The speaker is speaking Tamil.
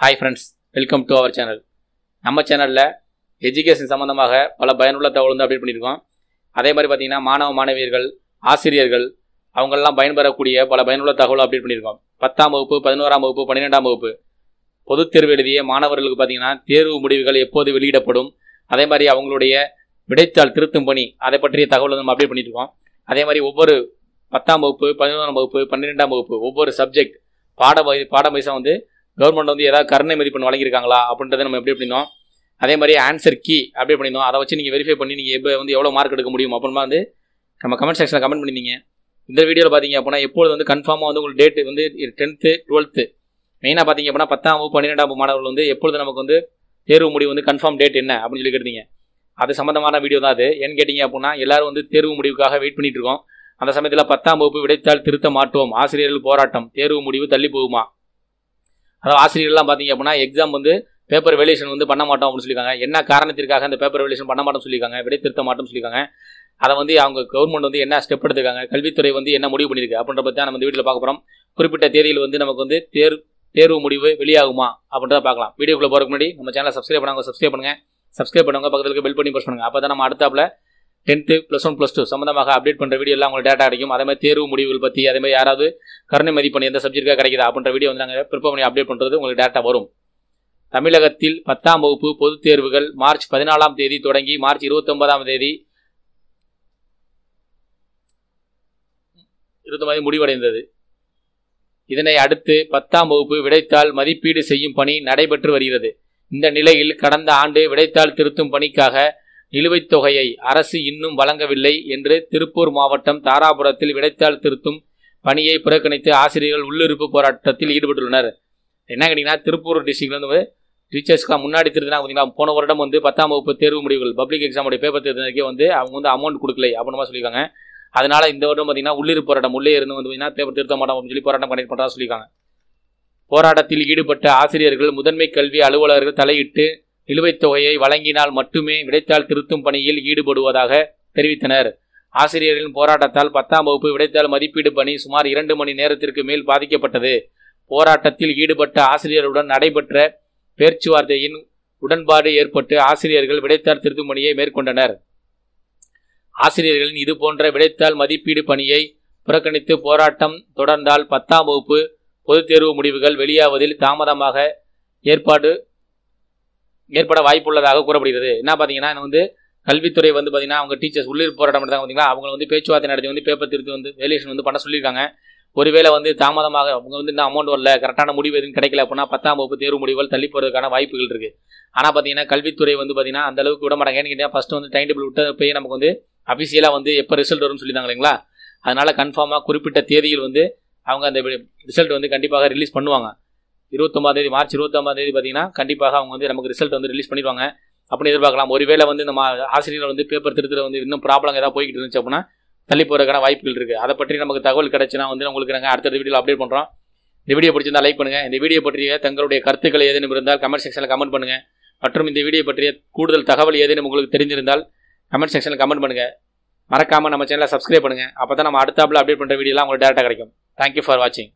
Hi friends welcome to our channel நம்ம சேனலில் எஜுகேஷன் சம்மந்தமாக பல பயனுள்ள தகவல் வந்து அப்டேட் பண்ணியிருக்கோம் அதே மாதிரி பார்த்தீங்கன்னா மாணவ மாணவியர்கள் ஆசிரியர்கள் அவங்கெல்லாம் பயன்பெறக்கூடிய பல பயனுள்ள தகவல் அப்டேட் பண்ணியிருக்கோம் பத்தாம் வகுப்பு பதினோராம் வகுப்பு பன்னிரெண்டாம் வகுப்பு. பொதுத் தேர்வு எழுதிய மாணவர்களுக்கு பார்த்தீங்கன்னா தேர்வு முடிவுகள் எப்போது வெளியிடப்படும்? அதே மாதிரி அவங்களுடைய விடைத்தாள் திருத்தும் பணி அதை பற்றிய தகவல் வந்து நம்ம அப்டேட் பண்ணியிருக்கோம் அதே மாதிரி ஒவ்வொரு பத்தாம் வகுப்பு பதினோராம் வகுப்பு பன்னிரெண்டாம் வகுப்பு ஒவ்வொரு சப்ஜெக்ட் பாட வகை பாட வயசாக வந்து கவர்மெண்ட் வந்து ஏதாவது கருணை மதிப்பெண் வழங்கியிருக்காங்களா அப்படின்றத நம்ம எப்படி பண்ணியிருந்தோம் அதே மாதிரி ஆன்சர் கீ அப்படியே பண்ணியிருந்தோம் அதை வச்சு நீங்கள் வெரிஃபை பண்ணி நீங்கள் எப்போ வந்து எவ்வளோ மார்க் எடுக்க முடியும்? அப்புறமா வந்து நம்ம கமெண்ட் செக்ஷனில் கமெண்ட் பண்ணியிருந்தீங்க இந்த வீடியோவில் பார்த்தீங்க அப்படின்னா எப்பொழுது வந்து கன்ஃபார்மாக வந்து உங்களுக்கு டேட் வந்து டென்த்து டுவெல்த்து மெயினாக பார்த்தீங்க அப்படின்னா பத்தாம் வகுப்பு பன்னிரெண்டாம் வகுப்பு மாணவர்கள் வந்து எப்பொழுது நமக்கு வந்து தேர்வு முடிவு வந்து கன்ஃபார்ம் டேட் என்ன அப்படின்னு சொல்லி கேட்டீங்க அது சம்மந்தமான வீடியோ தான் அது. ஏன்னு கேட்டிங்க அப்படின்னா எல்லாரும் வந்து தேர்வு முடிவுக்காக வெயிட் பண்ணிட்டு இருக்கோம். அந்த சமயத்தில் பத்தாம் வகுப்பு விடைத்தாள் திருத்த மாட்டோம் ஆசிரியர்கள் போராட்டம். தேர்வு முடிவு தள்ளி போகுமா? அதாவது ஆசிரியர்லாம் பார்த்தீங்க அப்படின்னா எக்ஸாம் வந்து பேப்பர் வேலியேஷன் வந்து பண்ண மாட்டோம் அப்படின்னு சொல்லியிருக்காங்க. என்ன காரணத்திற்காக அந்த பேப்பர் வேலியேஷன் பண்ண மாட்டோம் சொல்லியிருக்காங்க? விடை திருத்த மாட்டோம்னு சொல்லியிருக்காங்க. அதை வந்து அவங்க கவர்மெண்ட் வந்து என்ன ஸ்டெப் எடுத்திருக்காங்க? கல்வித்துறை வந்து என்ன முடிவு பண்ணியிருக்கு? அப்படின்ற பற்றி தான் நம்ம இந்த பார்க்க போகிறோம் குறிப்பிட்ட தேதியில் வந்து நமக்கு வந்து தேர்வு தேர்வு முடிவு வெளியாகுமா? அப்படின்றத பார்க்கலாம். வீடியோக்குள்ளே போகிறதுக்கு முன்னாடி நம்ம சேனலை சப்ஸ்கிரைப் பண்ணாங்க சப்ஸ்கிரைப் பண்ணுங்கள் சப்ஸ்கிரைப் பண்ணுங்க பக்கத்தில் பெல் பண்ணி ப்ரெஸ் பண்ணுங்கள் அப்போ தான் நம்ம அடுத்தாப்பில் tenth plus one plus two சம்மந்தமாக அப்டேட் பண்ணுற வீடியோலாம் உங்களுக்கு டேட்டா கிடைக்கும். அதே மாதிரி தேர்வு முடிவுகள் பற்றி அதே மாதிரி யாராவது கருணை மதிப்பெண் எந்த சப்ஜெக்டாக கிடைக்குதா அப்படின்ற வீடியோ வந்து நாங்கள் ப்ரிப்பேர் பண்ணி அப்டேட் பண்ணுறது உங்களுக்கு டேட்டா வரும். தமிழகத்தில் பத்தாம் வகுப்பு பொதுத் தேர்வுகள் மார்ச் பதினாலாம் தேதி தொடங்கி மார்ச் இருபத்தொன்பதாம் தேதி இருபத்தொன்பது முடிவடைந்தது. இதனை அடுத்து பத்தாம் வகுப்பு விடைத்தாள் மதிப்பீடு செய்யும் பணி நடைபெற்று வருகிறது. இந்த நிலையில் கடந்த ஆண்டு விடைத்தாள் திருத்தும் பணிக்காக நிலுவைத் தொகையை அரசு இன்னும் வழங்கவில்லை என்று திருப்பூர் மாவட்டம் தாராபுரத்தில் விடைத்தாள் திருத்தும் பணியை புறக்கணித்து ஆசிரியர்கள் உள்ளிருப்பு போராட்டத்தில் ஈடுபட்டுள்ளனர். என்ன கேட்டிங்கன்னா திருப்பூர் டிஸ்ட்ரிக்ட்ல வந்து டீச்சர்ஸ்க்கு முன்னாடி திருத்தினா பார்த்தீங்கன்னா போன வருடம் வந்து பத்தாம் வகுப்பு தேர்வு முடிவுகள் பப்ளிக் எக்ஸாமுடைய பேப்பர் திருத்தினதுக்கே வந்து அவங்க வந்து அமௌண்ட் கொடுக்கலை அப்படின்னு சொல்லியிருக்காங்க. அதனால இந்த வருடம் பார்த்தீங்கன்னா உள்ளிருப்பு போராட்டம் உள்ளே இருந்து வந்து பார்த்தீங்கன்னா பேப்பர் திருத்த மாட்டோம் அப்படின்னு சொல்லி போராட்டம் கண்டக்ட் பண்ணுறதா சொல்லியிருக்காங்க. போராட்டத்தில் ஈடுபட்ட ஆசிரியர்கள் முதன்மை கல்வி அலுவலர்கள் தலையிட்டு நிலுவைத் தொகையை வழங்கினால் மட்டுமே விடைத்தாள் திருத்தும் பணியில் ஈடுபடுவதாக தெரிவித்தனர். ஆசிரியர்களின் போராட்டத்தால் பத்தாம் வகுப்பு விடைத்தாள் மதிப்பீடு பணி சுமார் இரண்டு மணி நேரத்திற்கு மேல் பாதிக்கப்பட்டது. போராட்டத்தில் ஈடுபட்ட ஆசிரியருடன் நடைபெற்ற பேச்சுவார்த்தையின் உடன்பாடு ஏற்பட்டு ஆசிரியர்கள் விடைத்தாள் திருத்தும் பணியை மேற்கொண்டனர். ஆசிரியர்களின் இதுபோன்ற விடைத்தாள் மதிப்பீடு பணியை புறக்கணித்து போராட்டம் தொடர்ந்தால் பத்தாம் வகுப்பு பொதுத் தேர்வு முடிவுகள் வெளியாவதில் தாமதமாக ஏற்பாடு ஏற்பட வாய்ப்புள்ளதாக கூறப்படுகிறது. என்ன பார்த்தீங்கன்னா வந்து கல்வித்துறை வந்து பார்த்தீங்கன்னா அவங்க டீச்சர்ஸ் உள்ளிருப்பு போராட்டம் தான் பார்த்தீங்களா? அவங்க வந்து பேச்சுவார்த்தை நடத்தி வந்து பேப்பர் திருத்தி வந்து வேலியேஷன் வந்து பண்ண சொல்லியிருக்காங்க. ஒருவேளை வந்து தாமதமாக அவங்க வந்து இந்த அமௌண்ட் வரல கரெக்டான முடிவு எதுவும் கிடைக்கல அப்படின்னா பத்தாம் வகுப்பு தேர்வு முடிவுகள் தள்ளி போகிறதுக்கான வாய்ப்புகள் இருக்குது ஆனால் பார்த்தீங்கன்னா கல்வித்துறை வந்து பார்த்தீங்கன்னா அந்த அளவுக்கு விட மாட்டாங்க ஏன்னு கேட்டால் ஃபஸ்ட்டு வந்து டைம் டேபிள் விட்டு போய் நமக்கு வந்து அஃபிஷியலாக வந்து எப்போ ரிசல்ட் வரும்னு சொல்லியிருந்தாங்க இல்லைங்களா? அதனால் கன்ஃபார்மாக குறிப்பிட்ட தேதியில் வந்து அவங்க அந்த ரிசல்ட் வந்து கண்டிப்பாக ரிலீஸ் பண்ணுவாங்க. இருபத்தொம்பதாம் தேதி மார்ச் இருபத்தொம்பதாம் தேதி பார்த்தீங்கன்னா கண்டிப்பாக அவங்க வந்து நமக்கு ரிசல்ட் வந்து ரிலீஸ் பண்ணிடுவாங்க. அப்படின்னு எதிர்பார்க்கலாம். ஒருவேளை வந்து நம்ம ஆசிரியர் வந்து பேப்பர் திருத்துல வந்து இன்னும் ப்ராப்ளம் ஏதாவது போய்கிட்டு இருந்துச்சு அப்படின்னா தள்ளி போகிறதுக்கான வாய்ப்புகள் இருக்குது அதை பற்றி நமக்கு தகவல் கிடைச்சுன்னா வந்து உங்களுக்கு நாங்கள் அடுத்த வீடியோ அப்டேட் பண்ணுறோம் இந்த வீடியோ பிடிச்சிருந்தா லைக் பண்ணுங்கள் இந்த வீடியோ பற்றிய தங்களுடைய கருத்துக்கள் ஏதேனும் இருந்தால் கமெண்ட் செக்ஷனில் கமெண்ட் பண்ணுங்கள் மற்றும் இந்த வீடியோ பற்றிய கூடுதல் தகவல் ஏதேனும் உங்களுக்கு தெரிஞ்சிருந்தால் கமெண்ட் செக்ஷனில் கமெண்ட் பண்ணுங்கள் மறக்காமல் நம்ம சேனலை சப்ஸ்கிரைப் பண்ணுங்கள் அப்போ தான் நம்ம அடுத்தாப்பில் அப்டேட் பண்ணுற வீடியோலாம் உங்களுக்கு டேரெக்டாக கிடைக்கும். தேங்க்யூ ஃபார் வாட்சிங்